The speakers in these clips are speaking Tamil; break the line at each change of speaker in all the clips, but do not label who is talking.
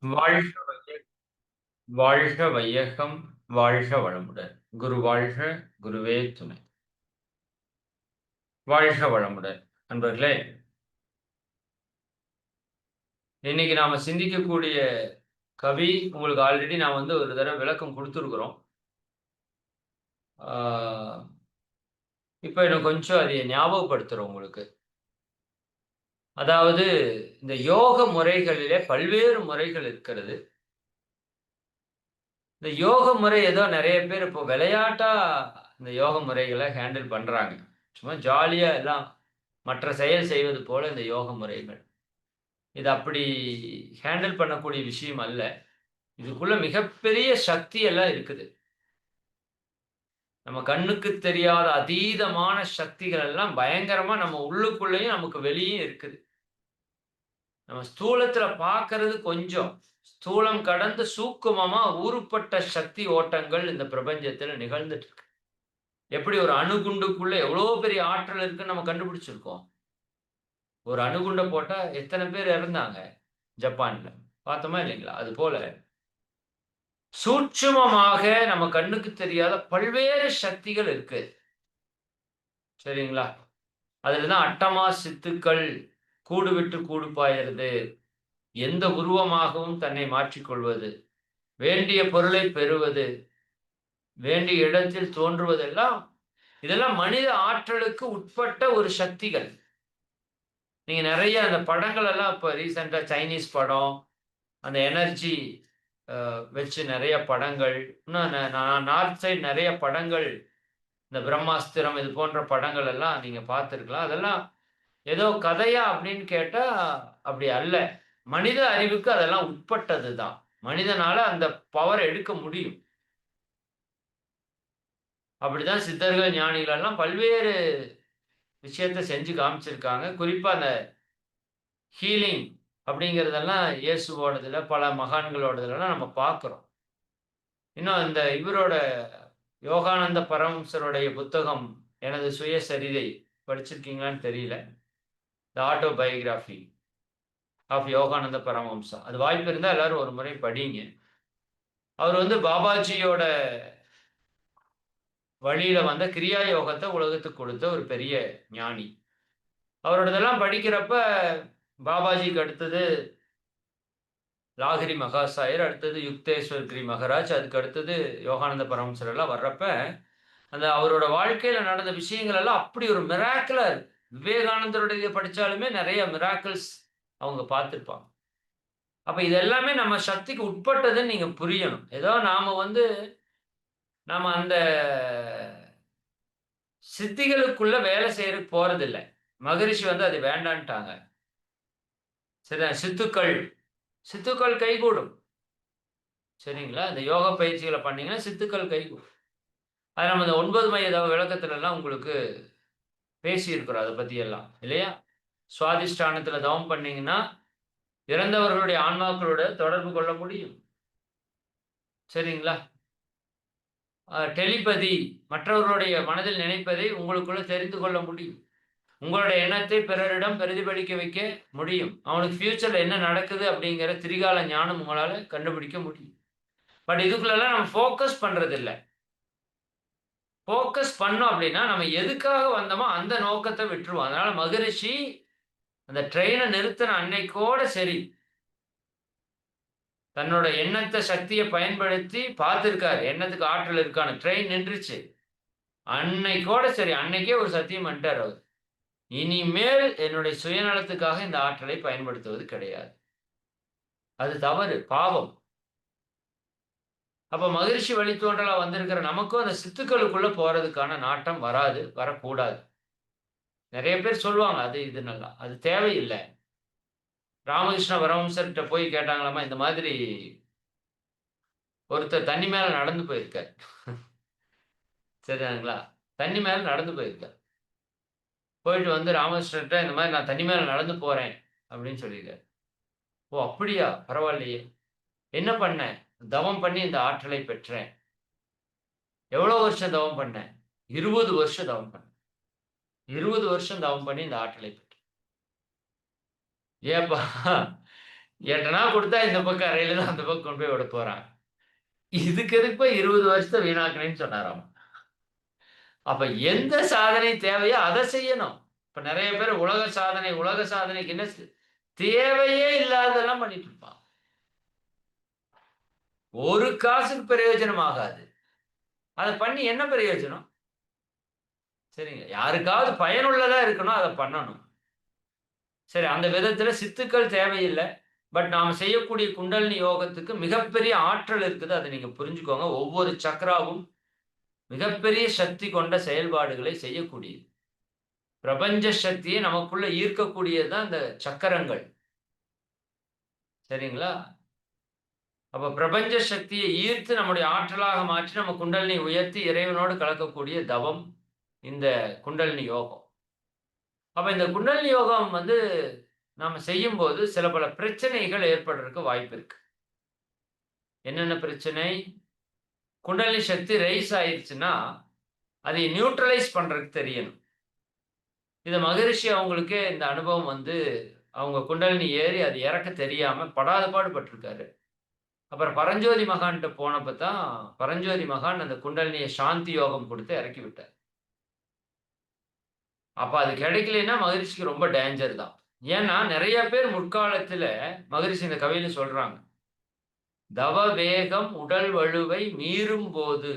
வாழ்க வாழ்க வையகம் வாழ்க வளமுடன். குரு வாழ்க குருவே துணை. வாழ்க வளமுடன். நண்பர்களே இன்னைக்கு நாம சிந்திக்கக்கூடிய கவி உங்களுக்கு ஆல்ரெடி நான் வந்து ஒரு தடவை விளக்கம் கொடுத்துருக்குறோம். இப்போ எனக்கு கொஞ்சம் அதை ஞாபகப்படுத்துகிறோம் உங்களுக்கு. அதாவது இந்த யோக முறைகளிலே பல்வேறு முறைகள் இருக்கிறது. இந்த யோக முறை ஏதோ நிறைய பேர் இப்போ விளையாட்டா இந்த யோக முறைகளை ஹேண்டில் பண்றாங்க. சும்மா ஜாலியா எல்லாம் மற்ற செயல் செய்வது போல இந்த யோக முறைகள். இது அப்படி ஹேண்டில் பண்ணக்கூடிய விஷயம் அல்ல. இதுக்குள்ள மிகப்பெரிய சக்தி எல்லாம் இருக்குது. நம்ம கண்ணுக்கு தெரியாத அதீதமான சக்திகள் எல்லாம் பயங்கரமா நம்ம உள்ளுக்குள்ளேயும் நமக்கு வெளியும் இருக்குது. நம்ம ஸ்தூலத்துல பாக்குறது கொஞ்சம். ஸ்தூலம் கடந்து சூக்குமமா ஊறுப்பட்ட சக்தி ஓட்டங்கள் இந்த பிரபஞ்சத்துல நிகழ்ந்துட்டு இருக்கு எப்படி ஒரு அணுகுண்டுக்குள்ள எவ்வளோ பெரிய ஆற்றல் இருக்குன்னு நம்ம கண்டுபிடிச்சிருக்கோம். ஒரு அணுகுண்டை போட்டா எத்தனை பேர் இறந்தாங்க? ஜப்பான்ல. பார்த்தோமா இல்லைங்களா? அது போல சூட்சுமமாக நம்ம கண்ணுக்கு தெரியாத பல்வேறு சக்திகள் இருக்கு. சரிங்களா? அதுலதான் அட்டமா சித்துக்கள் கூடு விட்டு கூடு பாயிறது. எந்த உருவமாகவும் தன்னை மாற்றிக்கொள்வது வேண்டிய பொருளை பெறுவது. வேண்டிய இடத்தில் தோன்றுவதெல்லாம் இதெல்லாம் மனித ஆற்றலுக்கு உட்பட்ட ஒரு சக்திகள். நீங்க நிறைய அந்த படங்கள் எல்லாம் இப்போ ரீசெண்டா சைனீஸ் படம் அந்த எனர்ஜி வச்சு நிறைய படங்கள். இன்னும் நார்த் சைடு நிறைய படங்கள் இந்த பிரம்மாஸ்திரம் இது போன்ற படங்கள் எல்லாம் நீங்க பார்த்துருக்கலாம். அதெல்லாம் ஏதோ கதையா அப்படின்னு கேட்டா அப்படி அல்ல. மனித அறிவுக்கு அதெல்லாம் உட்பட்டது தான் மனிதனால அந்த பவர் எடுக்க முடியும். அப்படிதான் சித்தர்கள் ஞானிகள் எல்லாம் பல்வேறு விஷயத்த செஞ்சு காமிச்சிருக்காங்க. குறிப்பா அந்த ஹீலிங் அப்படிங்கிறதெல்லாம் இயேசுவோடதுல பல மகான்களோடதுலாம் நம்ம பார்க்குறோம். இன்னும் இந்த இவரோட யோகானந்த பரமசருடைய புத்தகம் எனது சுயசரிதை படிச்சிருக்கீங்களான்னு தெரியல. The autobiography of Yogananda Paramahamsa. அது வாய்ப்பு இருந்தால் எல்லாரும் ஒரு முறை படிங்க. அவர் வந்து பாபாஜியோட வழியில வந்த கிரியா யோகத்தை உலகத்துக்கு கொடுத்த ஒரு பெரிய ஞானி. அவரோடதெல்லாம் படிக்கிறப்ப பாபாஜிக்கு அடுத்தது லாகிரி மகாசாயர் அடுத்தது யுக்தேஸ்வர் கிரி மகராஜ் அதுக்கு அடுத்தது யோகானந்த பரமசர் எல்லாம் வர்றப்ப அந்த அவரோட வாழ்க்கையில நடந்த விஷயங்கள் எல்லாம் அப்படி ஒரு மிராக்கிளா இருக்கு. விவேகானந்தருடைய படித்தாலுமே நிறைய மிராக்கிள்ஸ் அவங்க பார்த்துருப்பாங்க. அப்போ இது எல்லாமே நம்ம சக்திக்கு உட்பட்டதுன்னு நீங்கள் புரியணும். ஏதோ நாம் வந்து நம்ம அந்த சித்திகளுக்குள்ள வேலை செய்யறதுக்கு போறதில்லை. மகரிஷி வந்து அது வேண்டான்ட்டாங்க. சரி சித்துக்கள் சித்துக்கள் கைகூடும். சரிங்களா? இந்த யோகா பயிற்சிகளை பண்ணீங்கன்னா சித்துக்கள் கைகூடும். அது நம்ம இந்த ஒன்பது மைய விளக்கத்துலலாம் உங்களுக்கு பேசியிருக்கிறோம் அதை பற்றி எல்லாம் இல்லையா? சுவாதிஷ்டானத்தில் தவம் பண்ணீங்கன்னா இறந்தவர்களுடைய ஆன்மாக்களோட தொடர்பு கொள்ள முடியும். சரிங்களா? டெலிபதி மற்றவர்களுடைய மனதில் நினைப்பதை உங்களுக்குள்ள தெரிந்து கொள்ள முடியும். உங்களுடைய எண்ணத்தை பிறரிடம் பிரதிபலிக்க வைக்க முடியும். அவனுக்கு ஃபியூச்சர்ல என்ன நடக்குது அப்படிங்கிற திரிகால ஞானம் உங்களால கண்டுபிடிக்க முடியும். பட் இதுக்குள்ளெல்லாம் நம்ம ஃபோக்கஸ் பண்றதில்லை. ஃபோக்கஸ் பண்ணோம் அப்படின்னா நம்ம எதுக்காக வந்தோமோ அந்த நோக்கத்தை விட்டுருவோம். அதனால மகரிஷி அந்த ட்ரெயினை நிறுத்தின அன்னைக்கோட சரி. தன்னோட எண்ணத்தை சக்தியை பயன்படுத்தி பார்த்துருக்காரு. எண்ணத்துக்கு ஆற்றல் இருக்கான ட்ரெயின் நின்றுச்சு. அன்னைக்கோட சரி. அன்னைக்கே ஒரு சத்தியம் பண்ணிட்டார் அவர். இனிமேல் என்னுடைய சுயநலத்துக்காக இந்த ஆற்றலை பயன்படுத்துவது கிடையாது. அது தவறு. பாவம். அப்போ மகிழ்ச்சி வழித்தோன்றலா வந்திருக்கிற நமக்கும் அந்த சித்துக்களுக்குள்ள போறதுக்கான நாட்டம் வராது வரக்கூடாது. நிறைய பேர் சொல்லுவாங்க அது இது நல்லா அது தேவையில்லை. ராமகிருஷ்ண வரவம்சர்கிட்ட போய் கேட்டாங்களாமா இந்த மாதிரி ஒருத்தர் தண்ணி மேல நடந்து போயிருக்கார். சரிங்களா தண்ணி மேல நடந்து போயிருக்கார். போயிட்டு வந்து ராமகிருஷ்ணர்கிட்ட இந்த மாதிரி நான் தண்ணி மேல நடந்து போறேன் அப்படின்னு சொல்லியிருக்காரு. ஓ அப்படியா? பரவாயில்லையே. என்ன பண்ணேன் தவம் பண்ணி இந்த ஆற்றலை பெற்றேன். எவ்வளோ வருஷம் தவம் பண்ணேன்? இருபது வருஷம் தவம் பண்ணேன். இருபது வருஷம் தவம் பண்ணி இந்த ஆற்றலை பெற்றேன். ஏப்பா எட்டனா கொடுத்தா இந்த பக்கம் அறையில தான் அந்த பக்கம் கொண்டு போய் விட போறாங்க. இதுக்கு எதுக்கு இருபது வருஷத்தை வீணாக்கினேன்னு சொன்னாராம்? அப்ப எந்த சாதனை தேவையோ அதை செய்யணும். இப்ப நிறைய பேர் உலக சாதனை உலக சாதனைக்கு என்ன தேவையே இல்லாதெல்லாம் பண்ணிட்டு இருப்பான் ஒரு காசுக்கு பிரயோஜனம் ஆகாது. அதை பண்ணி என்ன பிரயோஜனம்? சரிங்க. யாருக்காவது பயனுள்ளதா இருக்கணும் அதை பண்ணணும். சரி அந்த விதத்துல சித்துக்கள் தேவையில்லை. பட் நாம் செய்யக்கூடிய குண்டலினி யோகத்துக்கு மிகப்பெரிய ஆற்றல் இருக்குது. அதை நீங்க புரிஞ்சுக்கோங்க. ஒவ்வொரு சக்கராவும் மிகப்பெரிய சக்தி கொண்ட செயல்பாடுகளை செய்யக்கூடியது. பிரபஞ்ச சக்தியை நமக்குள்ள ஈர்க்கக்கூடியது தான் இந்த சக்கரங்கள். சரிங்களா? அப்போ பிரபஞ்ச சக்தியை ஈர்த்து நம்முடைய ஆற்றலாக மாற்றி நம்ம குண்டலினி உயர்த்தி இறைவனோடு கலக்கக்கூடிய தவம் இந்த குண்டலினி யோகம். அப்போ இந்த குண்டலினி யோகம் வந்து நாம் செய்யும் போது சில பல பிரச்சனைகள் ஏற்படுறதுக்கு வாய்ப்பு இருக்கு. என்னென்ன பிரச்சனை? குண்டலினி சக்தி ரைஸ் ஆயிடுச்சுன்னா அதை நியூட்ரலைஸ் பண்ணுறதுக்கு தெரியணும். இது மகரிஷி அவங்களுக்கு இந்த அனுபவம் வந்து அவங்க குண்டலினி ஏறி அது இறக்க தெரியாமல் படாத பாடுபட்டிருக்காரு அப்புறம் பரஞ்சோதி மகான்கிட்ட போனப்ப தான் பரஞ்சோதி மகான் அந்த குண்டலினியை சாந்தி யோகம் கொடுத்து இறக்கி விட்டார். அப்ப அது கிடைக்கலன்னா மகரிஷிக்கு ரொம்ப டேஞ்சர் தான். ஏன்னா நிறைய பேர் முற்காலத்துல மகரிஷி இந்த கவியில சொல்றாங்க தவ வேகம் உடல் வலுவை மீறும் போது.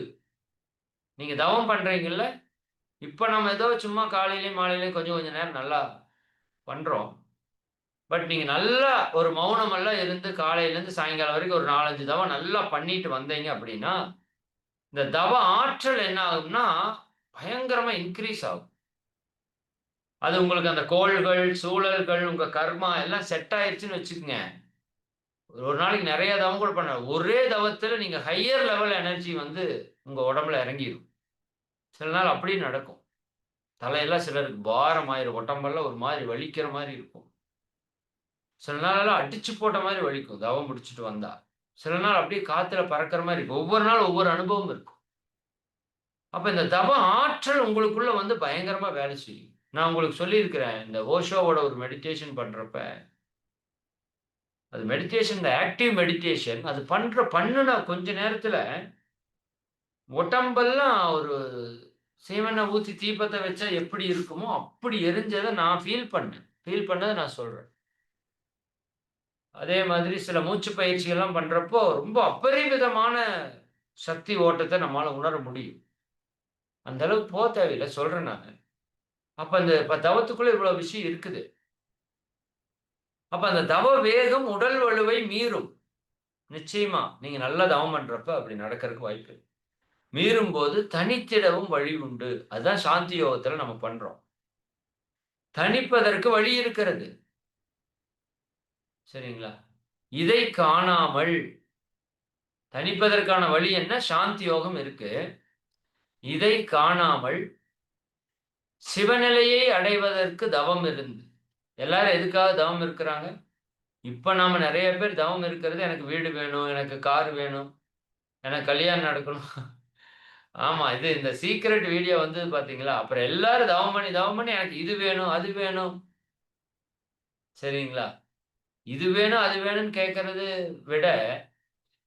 நீங்க தவம் பண்றீங்கல்ல? இப்ப நம்ம ஏதோ சும்மா காலையிலயும் மாலையிலயும் கொஞ்சம் கொஞ்சம் நேரம் நல்லா பண்றோம். பட் நீங்க நல்லா ஒரு மௌனம் எல்லாம் இருந்து காலையில இருந்து சாயங்காலம் வரைக்கும் ஒரு நாலஞ்சு தவம் நல்லா பண்ணிட்டு வந்தீங்க அப்படின்னா இந்த தவ ஆற்றல் என்ன ஆகும்னா பயங்கரமா இன்க்ரீஸ் ஆகும். அது உங்களுக்கு அந்த கோள்கள் சூழல்கள் உங்க கர்மா எல்லாம் செட் ஆயிடுச்சுன்னு வச்சுக்கோங்க. ஒரு நாளைக்கு நிறைய தவம் கூட பண்ண ஒரே தவத்துல நீங்க ஹையர் லெவல் எனர்ஜி வந்து உங்க உடம்புல இறங்கிடும் சில நாள் அப்படியும் நடக்கும். தலையெல்லாம் சிலருக்கு பாரம் ஆயிரும் உடம்பெல்லாம் ஒரு மாதிரி வலிக்கிற மாதிரி இருக்கும். சில நாளெல்லாம் அடிச்சு போட்ட மாதிரி வலிக்கும். தவம் முடிச்சுட்டு வந்தா. சில நாள் அப்படியே காத்துல பறக்கிற மாதிரி இருக்கும். ஒவ்வொரு நாள் ஒவ்வொரு அனுபவம் இருக்கும். அப்ப இந்த தவ ஆற்றல் உங்களுக்குள்ள வந்து பயங்கரமா வேலை செய்யும். நான் உங்களுக்கு சொல்லியிருக்கிறேன் இந்த ஓஷோவோட ஒரு மெடிடேஷன் பண்றப்ப அது மெடிடேஷன் இந்த ஆக்டிவ் மெடிடேஷன் அது பண்ற பண்ணுன கொஞ்ச நேரத்துல உடம்பெல்லாம் ஒரு சீமெண்ணை ஊற்றி தீபத்தை வச்சா எப்படி இருக்குமோ அப்படி எரிஞ்சதை நான் ஃபீல் பண்ணேன். ஃபீல் பண்ணதை நான் சொல்றேன். அதே மாதிரி சில மூச்சு பயிற்சிகள்லாம் பண்ணுறப்போ ரொம்ப அபரிமிதமான சக்தி ஓட்டத்தை நம்மளால் உணர முடியும். அந்த அளவுக்கு போக தேவையில்லை சொல்கிறேன் நான். அப்போ அந்த இப்போ தவத்துக்குள்ளே இவ்வளோ விஷயம் இருக்குது. அப்போ அந்த தவ வேகம் உடல் வலுவை மீறும். நிச்சயமா நீங்கள் நல்லா தவம் பண்ணுறப்ப அப்படி நடக்கிறதுக்கு வாய்ப்பு மீறும் போது தனித்திடவும் வழி உண்டு. அதுதான் சாந்தி யோகத்தில் நம்ம பண்ணுறோம் தனிப்பதற்கு வழி இருக்கிறது. சரிங்களா? இதை காணாமல் தனிப்பதற்கான வழி என்ன? சாந்தி யோகம் இருக்கு. இதை காணாமல் சிவநிலையை அடைவதற்கு தவம் இருந்து எல்லாரும் எதுக்காக தவம் இருக்கிறாங்க? இப்ப நாம நிறைய பேர் தவம் இருக்கிறது எனக்கு வீடு வேணும் எனக்கு கார் வேணும் எனக்கு கல்யாணம் நடக்கணும். ஆமா இது இந்த சீக்ரெட் வீடியோ வந்து பாத்தீங்களா? அப்புறம் எல்லாரும் தவம் பண்ணி தவம் பண்ணி எனக்கு இது வேணும் அது வேணும். சரிங்களா? இது வேணும் அது வேணும்னு கேட்கறது விட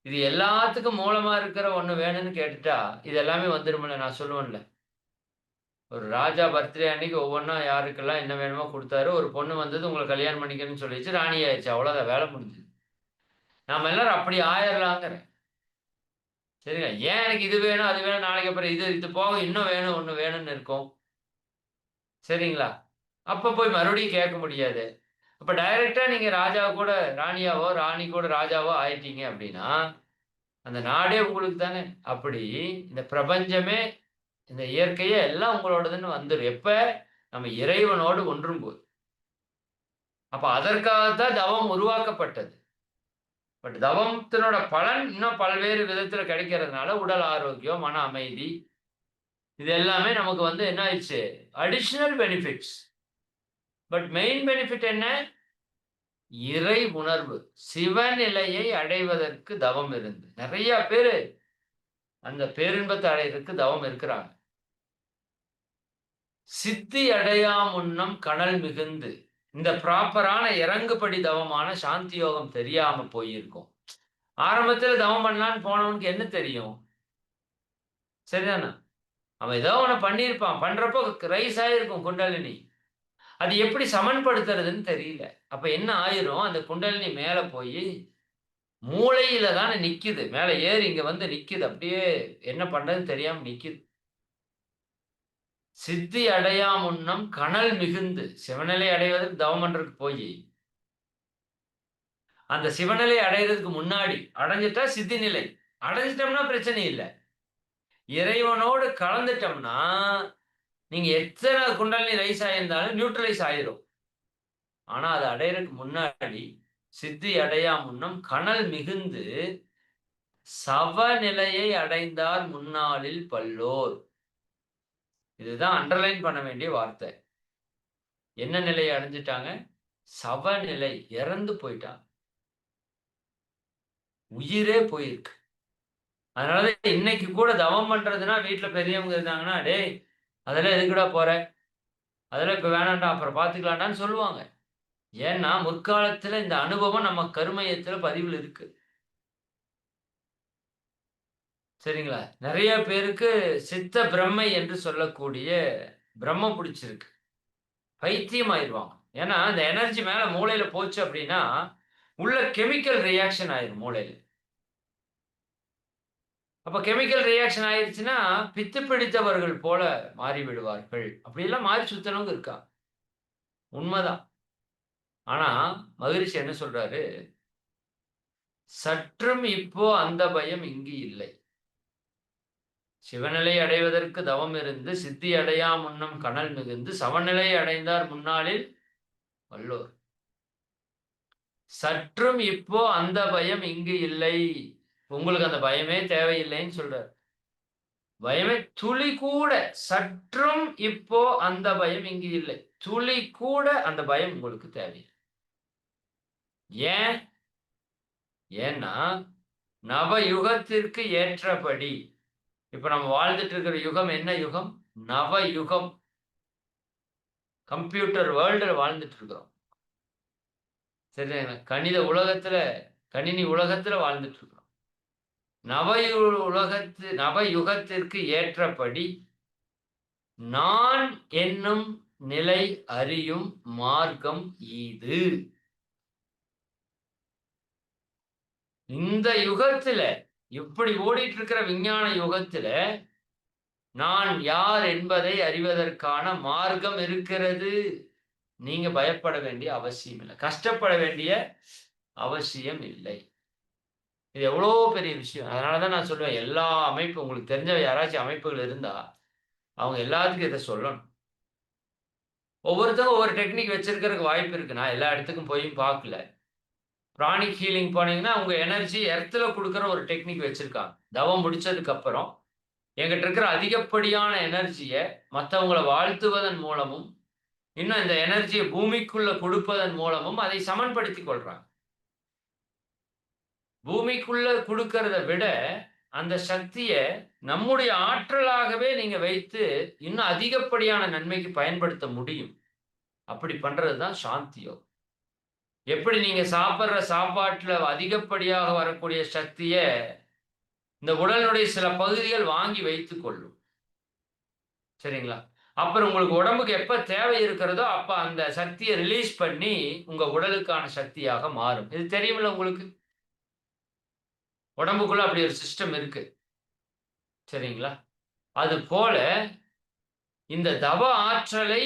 இது எல்லாத்துக்கும் மூலமா இருக்கிற ஒண்ணு வேணும்னு கேட்டுட்டா இது எல்லாமே வந்துடும்ல நான் சொல்லுவேன்ல. ஒரு ராஜா பர்த்டே அன்னைக்கு ஒவ்வொன்றா யாருக்கெல்லாம் என்ன வேணுமோ கொடுத்தாரு. ஒரு பொண்ணு வந்தது உங்களை கல்யாணம் பண்ணிக்கணும்னு சொல்லிச்சு ராணி ஆயிடுச்சு அவ்வளோதான் வேலை முடிஞ்சுது. நாம எல்லாரும் அப்படி ஆயிடலாங்கிறேன் சரிங்க ஏன் எனக்கு இது வேணும் அது வேணும் நாளைக்கு அப்புறம் இது இது போக இன்னும் வேணும் ஒன்று வேணும்னு இருக்கும். சரிங்களா? அப்போ போய் மறுபடியும் கேட்க முடியாது. அப்போ டைரக்டா நீங்க ராஜா கூட ராணியாவோ ராணி கூட ராஜாவோ ஆயிட்டீங்க அப்படின்னா அந்த நாடே உங்களுக்கு தானே. அப்படி இந்த பிரபஞ்சமே இந்த இயற்கையே எல்லாம் உங்களோடதுன்னு வந்துடும் எப்ப? நம்ம இறைவனோடு ஒன்றும் போது அப்ப அதற்காகத்தான் தவம் உருவாக்கப்பட்டது. பட் தவத்தினோட பலன் இன்னும் பல்வேறு விதத்துல கிடைக்கிறதுனால உடல் ஆரோக்கியம் மன அமைதி இது எல்லாமே நமக்கு வந்து என்ன ஆயிடுச்சு? Additional benefits but main benefit என்ன? இறை உணர்வு. சிவநிலையை அடைவதற்கு தவம் இருந்து. நிறைய பேரு அந்த பேரின்பத்தை அடைவதற்கு தவம் இருக்கிறாங்க. சித்தி அடையா முன்னம் கனல் மிகுந்து. இந்த ப்ராப்பரான இறங்குபடி தவமான சாந்தி யோகம் தெரியாம போயிருக்கும். ஆரம்பத்துல தவம் பண்ணலான்னு போனவனுக்கு என்ன தெரியும்? சரிதானா? அவன் ஏதோ ஒன்று பண்ணியிருப்பான். பண்றப்போ ரைஸ் ஆயிருக்கும் குண்டலினி. அது எப்படி சமன்படுத்துறதுன்னு தெரியல. அப்ப என்ன ஆயிரும்? அந்த குண்டலினி மேல போய் மூளையில தானே நிக்குது. மேல ஏறி இங்க வந்து நிக்குது. அப்படியே என்ன பண்றதுன்னு தெரியாம நிக்குது. சித்தி அடையா முன்னம் கனல் மிகுந்து சிவநிலை அடைவதற்கு தவமன்றக்கு போய் அந்த சிவநிலை அடைகிறதுக்கு முன்னாடி அடைஞ்சிட்டா சித்தி நிலை. அடைஞ்சிட்டோம்னா பிரச்சனை இல்லை. இறைவனோடு கலந்துட்டோம்னா நீங்க எத்தனை குண்டலினி ரைஸ் ஆயிருந்தாலும் நியூட்ரலைஸ் ஆயிரும். ஆனா அது அடையறதுக்கு முன்னாடி சித்தி அடையா முன்னம் கனல் மிகுந்து சவநிலையை அடைந்தார் முன்னாளில் பல்லோர். இதுதான் அண்டர்லைன் பண்ண வேண்டிய வார்த்தை. என்ன நிலையை அடைஞ்சிட்டாங்க? சவநிலை இறந்து போயிட்டாங்க. உயிரே போயிருக்கு. அதனாலதான் இன்னைக்கு கூட தவம் பண்றதுன்னா வீட்டுல பெரியவங்க இருந்தாங்கன்னா டேய் அதெல்லாம் எதுக்குடா போற? அதெல்லாம் இப்ப வேணாண்டா அப்புறம் பாத்துக்கலாம்டான்னு சொல்லுவாங்க. ஏன்னா முற்காலத்துல இந்த அனுபவம் நம்ம கருமையத்துல பதிவில் இருக்கு. சரிங்களா? நிறைய பேருக்கு சித்த பிரம்மை என்று சொல்லக்கூடிய பிரம்மம் பிடிச்சிருக்கு. பைத்தியம் ஆயிடுவாங்க ஏன்னா இந்த எனர்ஜி மேல மூளையில போச்சு அப்படின்னா உள்ள கெமிக்கல் ரியாக்ஷன் ஆயிரும் மூளையில. அப்ப கெமிக்கல் ரியாக்ஷன் ஆயிடுச்சுன்னா பித்து பிடித்தவர்கள் போல மாறி விடுவார்கள் அப்படியெல்லாம் மாறி சுத்தனவங்க இருக்கா உண்மைதான். ஆனா மகிழ்ச்சி என்ன சொல்றாரு? சற்றும் இப்போ அந்த பயம் இங்கு இல்லை. சிவநிலை அடைவதற்கு தவம் இருந்து சித்தி அடையா முன்னம் கனல் மிகுந்து சமநிலை அடைந்தார் முன்னாளில் வல்லோர். சற்றும் இப்போ அந்த பயம் இங்கு இல்லை. உங்களுக்கு அந்த பயமே தேவையில்லைன்னு சொல்றாரு. பயமே துளி கூட சற்றும் இப்போ அந்த பயம் இங்கு இல்லை. துளி கூட அந்த பயம் உங்களுக்கு தேவையில்லை. ஏன்? ஏன்னா நவ யுகத்திற்கு ஏற்றபடி இப்ப நம்ம வாழ்ந்துட்டு இருக்கிற யுகம் என்ன யுகம்? நவ யுகம் கம்ப்யூட்டர் வேர்ல்டுல வாழ்ந்துட்டு இருக்கிறோம். சரி கணித உலகத்துல கணினி உலகத்துல வாழ்ந்துட்டு இருக்கிறோம். நவயு உலகத்து நவயுகத்திற்கு ஏற்றபடி நான் என்னும் நிலை அறியும் மார்க்கம் இது. இந்த யுகத்துல இப்படி ஓடிட்டு இருக்கிற விஞ்ஞான யுகத்துல நான் யார் என்பதை அறிவதற்கான மார்க்கம் இருக்கிறது. நீங்க பயப்பட வேண்டிய அவசியம் இல்லை கஷ்டப்பட வேண்டிய அவசியம் இல்லை. இது எவ்வளோ பெரிய விஷயம். அதனாலதான் நான் சொல்லுவேன் எல்லா அமைப்பு உங்களுக்கு தெரிஞ்ச யாராச்சும் அமைப்புகள் இருந்தா அவங்க எல்லாத்துக்கும் இதை சொல்லணும். ஒவ்வொருத்தரும் ஒவ்வொரு டெக்னிக் வச்சிருக்கிறதுக்கு வாய்ப்பு இருக்கு. நான் எல்லா இடத்துக்கும் போயும் பார்க்கல. பிராணிக் ஹீலிங் போனீங்கன்னா உங்க எனர்ஜி எர்த்தில் கொடுக்குற ஒரு டெக்னிக் வச்சிருக்காங்க. தவம் முடிச்சதுக்கு அப்புறம் எங்கிட்ட இருக்கிற அதிகப்படியான எனர்ஜியை மற்றவங்களை வாழ்த்துவதன் மூலமும் இன்னும் இந்த எனர்ஜியை பூமிக்குள்ள கொடுப்பதன் மூலமும் அதை சமன்படுத்தி கொள்றாங்க. பூமிக்குள்ள கொடுக்கறத விட அந்த சக்தியை நம்முடைய ஆற்றலாகவே நீங்க வைத்து இன்னும் அதிகப்படியான நன்மைக்கு பயன்படுத்த முடியும். அப்படி பண்றதுதான் சாந்தி யோகம். எப்படி நீங்க சாப்பிட்ற சாப்பாட்டுல அதிகப்படியாக வரக்கூடிய சக்திய இந்த உடலுடைய சில பகுதிகள் வாங்கி வைத்து கொள்ளும். சரிங்களா? அப்புறம் உங்களுக்கு உடம்புக்கு எப்ப தேவை இருக்கிறதோ அப்ப அந்த சக்தியை ரிலீஸ் பண்ணி உங்க உடலுக்கான சக்தியாக மாறும். இது தெரியுமில்ல உங்களுக்கு? உடம்புக்குள்ள அப்படி ஒரு சிஸ்டம் இருக்கு. சரிங்களா? அது போல இந்த தவ ஆற்றலை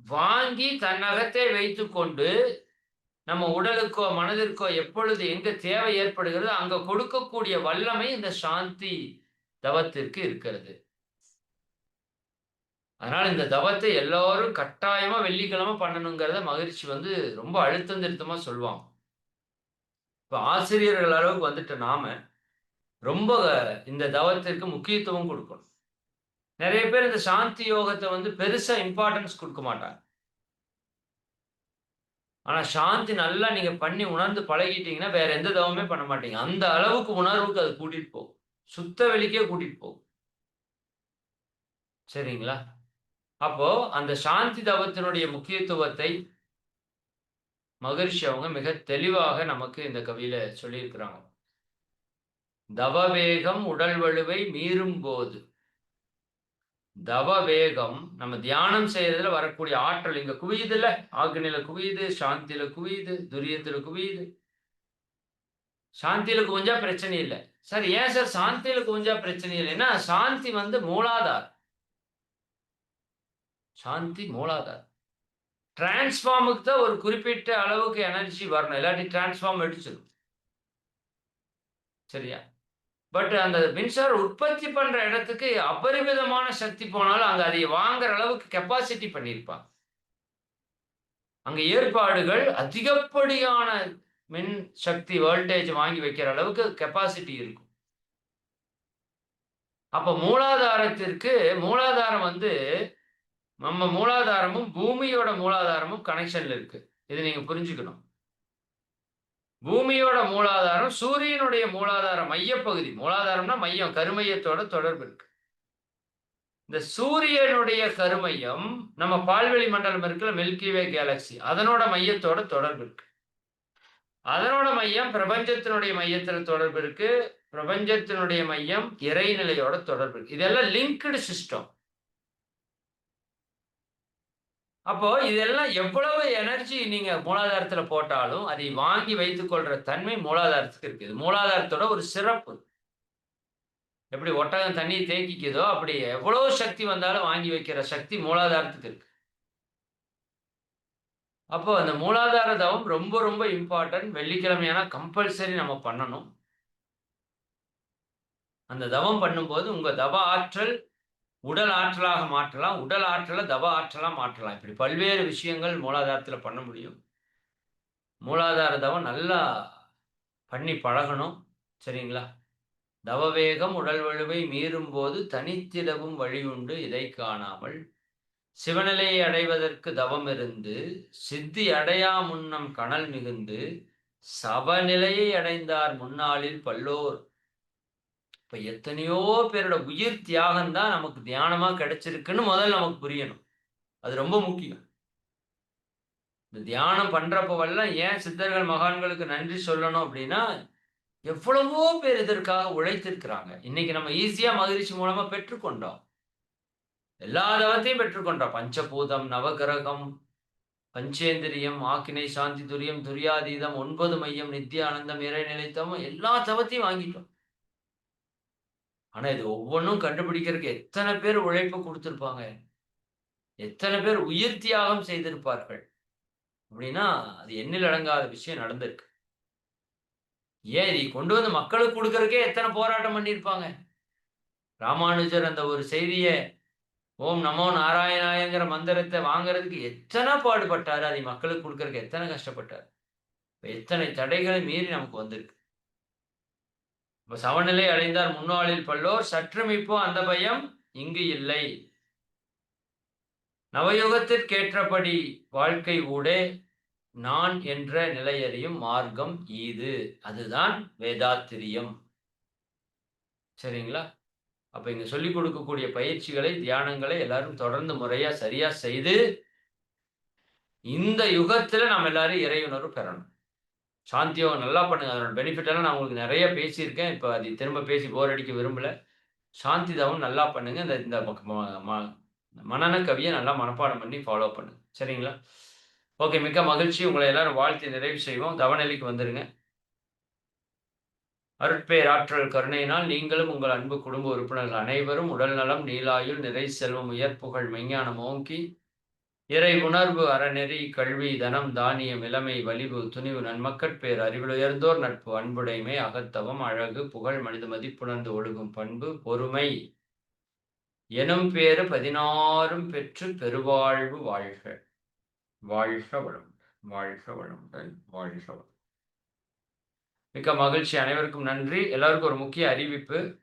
வாங்கி தன்னகத்தை வைத்துக்கொண்டு நம்ம உடலுக்கோ மனதிற்கோ எப்பொழுது எங்க தேவை ஏற்படுகிறதோ அங்க கொடுக்கக்கூடிய வல்லமை இந்த சாந்தி தவத்திற்கு இருக்கிறது. அதனால இந்த தவத்தை எல்லாரும் கட்டாயமா வெள்ளிக்கிழமை பண்ணணுங்கிறத மகிழ்ச்சி வந்து ரொம்ப அழுத்தம் திருத்தமா சொல்லுவாங்க. இப்போ ஆசிரியர்கள் அளவுக்கு வந்துட்டு நாம ரொம்ப இந்த தவத்திற்கு முக்கியத்துவம் கொடுக்கணும். நிறைய பேர் இந்த சாந்தி யோகத்தை வந்து பெருசா இம்பார்ட்டன்ஸ் கொடுக்க மாட்டாங்க. ஆனா சாந்தி நல்லா நீங்க பண்ணி உணர்ந்து பழகிட்டீங்கன்னா வேற எந்த தவமே பண்ண மாட்டீங்க. அந்த அளவுக்கு உணர்வுக்கு அது கூட்டிட்டு போகும். சுத்த வெளிக்கே கூட்டிட்டு போகும். சரிங்களா? அப்போ அந்த சாந்தி தவத்தினுடைய முக்கியத்துவத்தை மகரிஷி அவங்க மிக தெளிவாக நமக்கு இந்த கவியில சொல்லியிருக்கிறாங்க. தவவேகம் உடல் வலுவை மீறும் போது. தவ வேகம் நம்ம தியானம் செய்யறதுல வரக்கூடிய ஆற்றல் இங்க குவியுதுல்ல. ஆக்னில குவியுது சாந்தியில குவியுது துரியத்துல குவியுது. சாந்தியில குவிஞ்சா பிரச்சனை இல்லை. சார் ஏன் சார் சாந்தியில குவிஞ்சா பிரச்சனை இல்லைன்னா சாந்தி வந்து மூலாதார். சாந்தி மூலாதார். டிரான்ஸ்ஃபார்முக்கு தான் ஒரு குறிப்பிட்ட அளவுக்கு எனர்ஜி வரணும். இல்லாட்டி டிரான்ஸ்ஃபார்ம் அடிச்சிடும் சரியா? பட் அந்த மின்சாரம் உற்பத்தி பண்ற இடத்துக்கு அபரிமிதமான சக்தி போனாலும் அங்க அதை வாங்குற அளவுக்கு கெப்பாசிட்டி பண்ணியிருப்பாங்க அங்க ஏற்பாடுகள் அதிகப்படியான மின் சக்தி வோல்டேஜ் வாங்கி வைக்கிற அளவுக்கு கெப்பாசிட்டி இருக்கும். அப்ப மூலாதாரத்திற்கு மூலாதாரம் வந்து நம்ம மூலாதாரமும் பூமியோட மூலாதாரமும் கனெக்ஷன்ல இருக்கு. இது நீங்க புரிஞ்சுக்கணும். பூமியோட மூலாதாரம் சூரியனுடைய மூலாதார மையப்பகுதி. மூலாதாரம்னா மையம் கருமையத்தோட தொடர்பு இருக்கு. இந்த சூரியனுடைய கருமையம் நம்ம பால்வெளி மண்டலம் இருக்கிற மில்கிவே கேலக்சி அதனோட மையத்தோட தொடர்பு இருக்கு. அதனோட மையம் பிரபஞ்சத்தினுடைய மையத்துல தொடர்பு இருக்கு. பிரபஞ்சத்தினுடைய மையம் இறைநிலையோட தொடர்பு இருக்கு. இதெல்லாம் லிங்க்டு சிஸ்டம் அப்போ இதெல்லாம் எவ்வளவு எனர்ஜி நீங்க மூலாதாரத்துல போட்டாலும் அதை வாங்கி வைத்துக் கொள்ற தன்மை மூலாதாரத்துக்கு இருக்குது. மூலாதாரத்தோட ஒரு சிறப்பு. எப்படி ஒட்டகம் தண்ணி தேக்கிக்குதோ அப்படி எவ்வளவு சக்தி வந்தாலும் வாங்கி வைக்கிற சக்தி மூலாதாரத்துக்கு இருக்கு. அப்போ அந்த மூலாதார தவம் ரொம்ப ரொம்ப இம்பார்ட்டன்ட் வெள்ளிக்கிழமையான கம்பல்சரி நம்ம பண்ணணும். அந்த தவம் பண்ணும்போது உங்க தவ ஆற்றல் உடல் ஆற்றலாக மாற்றலாம் உடல் ஆற்றலை தவ ஆற்றலாக மாற்றலாம். இப்படி பல்வேறு விஷயங்கள் மூலாதாரத்தில் பண்ண முடியும். மூலாதார தவம் நல்லா பண்ணி பழகணும். சரிங்களா? தவவேகம் உடல் வலுவை மீறும் போது தனித்திடவும் வழி உண்டு இதை காணாமல். சிவநிலையை அடைவதற்கு தவம் இருந்து சித்தி அடையா முன்னம் கணல் மிகுந்து சபநிலையை அடைந்தார் முன்னாளில் பல்லோர் இப்ப எத்தனையோ பேரோட உயிர் தியாகம் தான் நமக்கு தியானமா கிடைச்சிருக்குன்னு முதல்ல நமக்கு புரியணும். அது ரொம்ப முக்கியம். இந்த தியானம் பண்றப்பவெல்லாம் ஏன் சித்தர்கள் மகான்களுக்கு நன்றி சொல்லணும் அப்படின்னா எவ்வளவோ பேர் இதற்காக உழைத்திருக்கிறாங்க. இன்னைக்கு நம்ம ஈஸியா மகிழ்ச்சி மூலமா பெற்றுக்கொண்டோம். எல்லா தவத்தையும் பெற்றுக்கொண்டோம். பஞ்சபூதம் நவகிரகம் பஞ்சேந்திரியம் ஆக்கினை சாந்தி துரியம் துரியாதீதம் ஒன்பது மையம் நித்தியானந்தம் இறைநிலைத்தம் எல்லா தவத்தையும் வாங்கிட்டோம். ஆனா இது ஒவ்வொன்றும் கண்டுபிடிக்கிறதுக்கு எத்தனை பேர் உழைப்பு கொடுத்துருப்பாங்க? எத்தனை பேர் உயிர் தியாகம் செய்திருப்பார்கள்? அப்படின்னா அது எண்ணில் அடங்காத விஷயம் நடந்திருக்கு. ஏன் இதை கொண்டு வந்து மக்களுக்கு கொடுக்கறக்கே எத்தனை போராட்டம் பண்ணியிருப்பாங்க? ராமானுஜர் அந்த ஒரு செய்தியை ஓம் நமோ நாராயணாயங்கிற மந்திரத்தை வாங்குறதுக்கு எத்தனை பாடுபட்டாரு? அதை மக்களுக்கு கொடுக்கறதுக்கு எத்தனை கஷ்டப்பட்டார்? எத்தனை தடைகளை மீறி நமக்கு வந்திருக்கு? சமநிலை அடைந்தார் முன்னாளில் பல்லோர் சற்றும் இப்போ அந்த பயம் இங்கு இல்லை. நவயுகத்திற்கேற்றபடி வாழ்க்கை ஊடே நான் என்ற நிலையறியும் மார்க்கம் ஈது. அதுதான் வேதாத்திரியம். சரிங்களா? அப்ப இங்க சொல்லிக் கொடுக்கக்கூடிய பயிற்சிகளை தியானங்களை எல்லாரும் தொடர்ந்து முறையா சரியா செய்து இந்த யுகத்துல நம்ம எல்லாரும் இறையுணர்வு பெறணும். சாந்தி யோகம் நல்லா பண்ணுங்க. அதோட பெனிஃபிட்டெல்லாம் நான் உங்களுக்கு நிறைய பேசியிருக்கேன். இப்போ அதை திரும்ப பேசி போர் அடிக்க விரும்பல. சாந்தி தவம் நல்லா பண்ணுங்க. இந்த இந்த மனன கவியை நல்லா மனப்பாடம் பண்ணி ஃபாலோ பண்ணுங்க. சரிங்களா? ஓகே மிக்க மகிழ்ச்சி. உங்களை எல்லாரும் வாழ்த்தி நிறைவு செய்வோம். தவநிலைக்கு வந்துருங்க. அருட்பேர் ஆற்றல் கருணையினால் நீங்களும் உங்கள் அன்பு குடும்ப உறுப்பினர்கள் அனைவரும் உடல் நலம் நீலாயுள் நிறை செல்வம் உயர்ப்புகள் மெஞ்ஞானம் ஓங்கி இறை உணர்வு அறநெறி கல்வி தனம் தானியம் இளமை வலிவு துணிவு நன்மக்கட்பேர் அறிவிலுயர்ந்தோர் நட்பு அன்புடைமை அகத்தவம் அழகு புகழ் மனித மதிப்புணர்ந்து ஒழுகும் பண்பு பொறுமை. எனும் பேரு பதினாறும் பெற்று பெருவாழ்வு வாழ்க. வாழ்க வளம் வாழ்க வளமுடன் வாழ்க வளம் மிக்க மகிழ்ச்சி. அனைவருக்கும் நன்றி. எல்லாருக்கும் ஒரு முக்கிய அறிவிப்பு.